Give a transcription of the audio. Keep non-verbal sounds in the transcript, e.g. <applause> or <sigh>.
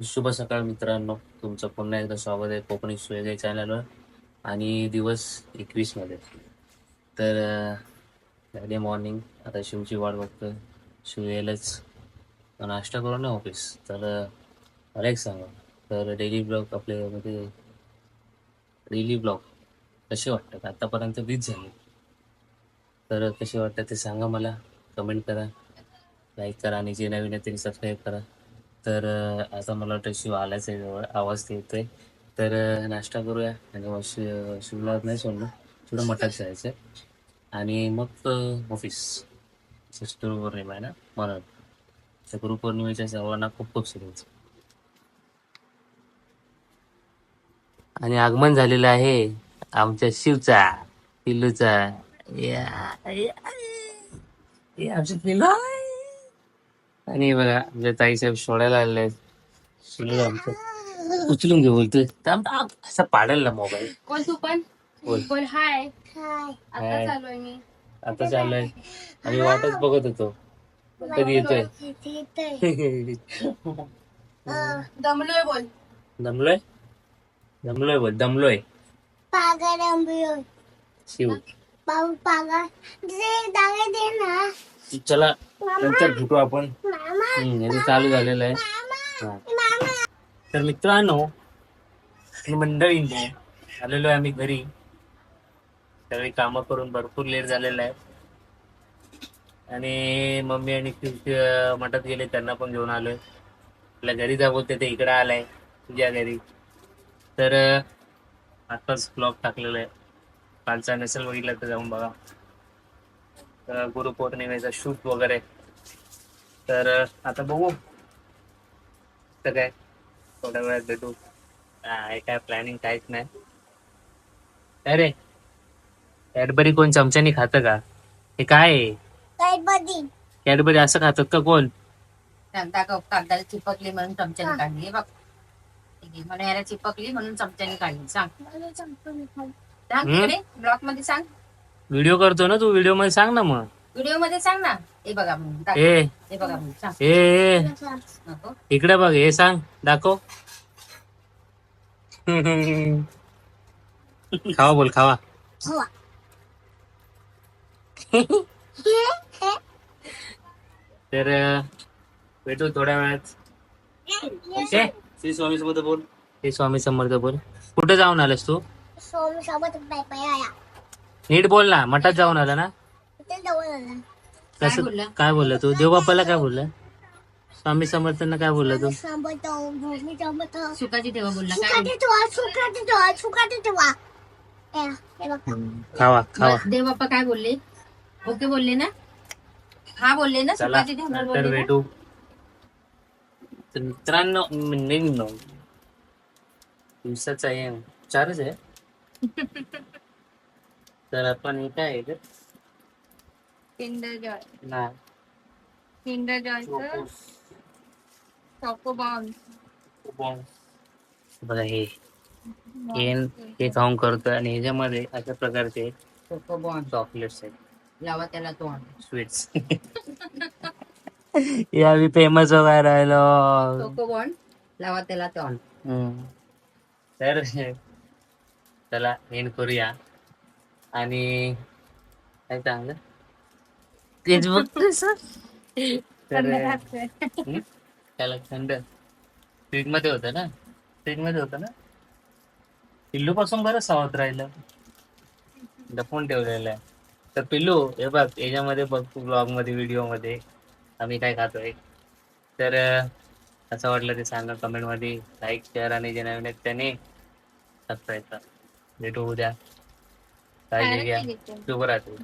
शुभ सकाळ मित्रांनो. तुमचं पुन्हा एकदा स्वागत आहे कोकणी सुयोजय चॅनलवर आणि दिवस एकवीसमध्ये. तर डे मॉर्निंग आता शिवची वाट बघतो शिव येईलच नाश्ता करून ना ऑफिस तर मला एक सांगा. तर डेली ब्लॉग म्हणजे डेली ब्लॉग कसे वाटतात? आतापर्यंत वीज झाले. तर कसे वाटतात ते सांगा मला. कमेंट करा. लाईक करा आणि जे नवीन आहे त्यांनी सबस्क्राईब करा. तर आता मला वाटतं शिव आलाच आहे जवळ आवाज ते येतोय. तर नाश्ता करूया. आणि मग शिवला नाही सोडलं थोडं मठात जायचं आणि मग ऑफिस गुरुपौर्णिमा आहे ना? म्हणून त्या गुरुपौर्णिमेच्या सर्वांना खूप खूप शुभेच्छा. आणि आगमन झालेलं आहे आमच्या शिवचा पिल्लूचा या, आमच्या पिल्लू आहे. आणि बघा आमच्या ताईसाहेब सोडायला आलेले आहेत. आमचं. उचलून घे बोलतोय. असं पाडेल ना मोबाईल बोल तू पण? बोल बोल हाय. हाय. आता चालूय मी. आता चाललंय आम्ही वाटच बघत होतो. कधी येतोय? <laughs> दमलोय बोल. दमलोय? दमलोय बोल दमलोय. शिव. चला नंतर भेटू आपण. हम्म, चालू झालेलं आहे. तर मित्रांनो आणि मंडळींनो आलेलो आहे आम्ही घरी. सगळी कामं करून भरपूर लेट झालेलं आहे. आणि मम्मी आणि मटत मठात गेले त्यांना पण घेऊन आलोय. आपल्या घरी जा बोलते ते इकडे आलाय तुझ्या घरी. तर आताच ब्लॉग टाकलेला आहे. कालचा नसेल बघितला तर जाऊन बघा. तर गुरुपौर्णिमेचा शूट वगैरे. तर आता बघू. तर काय? थोड्या वेळात भेटू. काय काय प्लॅनिंग काहीच नाही. अरे कॅडबरी कोण चमच्यानी खातं का? हे काय? आहे कॅडबरी असं खातात का कोण? कागदा कागदाला चिपकली म्हणून चमच्याने काढली. हे बघ. ठीक आहे. मला याला चिपकली म्हणून चमच्याने काढली. सांग. सांग हम्म? तिकडे ब्लॉगमध्ये सांग. व्हिडिओ करतो ना तू व्हिडिओमध्ये सांग ना मग. व्हिडिओमध्ये सांग ना. हे बघा म्हणून दाखव. ए. हे बघा म्हणून सांग. ए ए, नको इकडे बघ हे सांग दाखव. खावा बोल खावा. तर अं, भेटू थोड्या वेळात. ए, श्री स्वामी समर्थ बोल. श्री स्वामी समर्थ बोल. कुठे जाऊन आलास तू? नीट बोल ना मठात जाऊन आला ना? काय कसं बोलला? काय बोलला तू? देवबाप्पाला काय बोलला? स्वामी समर्थांना काय बोलला तू? सुखाची तेव्हा बोलला काय खावा खावा. देव बाप्पा काय बोलले? ओके बोलले ना? हा बोलले ना? चला सुखाची तेव्हा नंतर बोलले ना? भेटू. तर मित्रांनो मित्रांनो, दिवसाचा आहे चारच आहे. <laughs> तर आपण हे काय आहे ग? किंडर जॉय ना किंडर जॉयचं चॉको बॉम्ब बघा हे हे हे खाऊन करतोय आणि ह्याच्यामध्ये अशा प्रकारचे चॉको चॉकलेट्स आहेत. लावा त्याला तोंड. स्वीट्स या मी फेमस वगैरे राहिलो चॉको बॉन्ड लावा त्याला तोंड. हम्म. तर चला एंड करूया. आणि काय चांगलं? तेच बघ कसं. तर हम्म? त्याला थंड फ्रीजमध्ये होतं ना? फ्रीजमध्ये होतं ना? पिल्लू पासून बरं सावध राहिलं. लपून ठेवलेलं आहे. तर पिल्लू हे बघ याच्यामध्ये बघ तू ब्लॉगमध्ये व्हिडिओमध्ये आम्ही काय खातोय? तर अं, कसं वाटलं ते सांगा कमेंटमध्ये लाईक शेअर आणि जे नवीन आहेत त्याने सबस्क्राईब करा. भेटू उद्या. काळजी घ्या शुभरात्री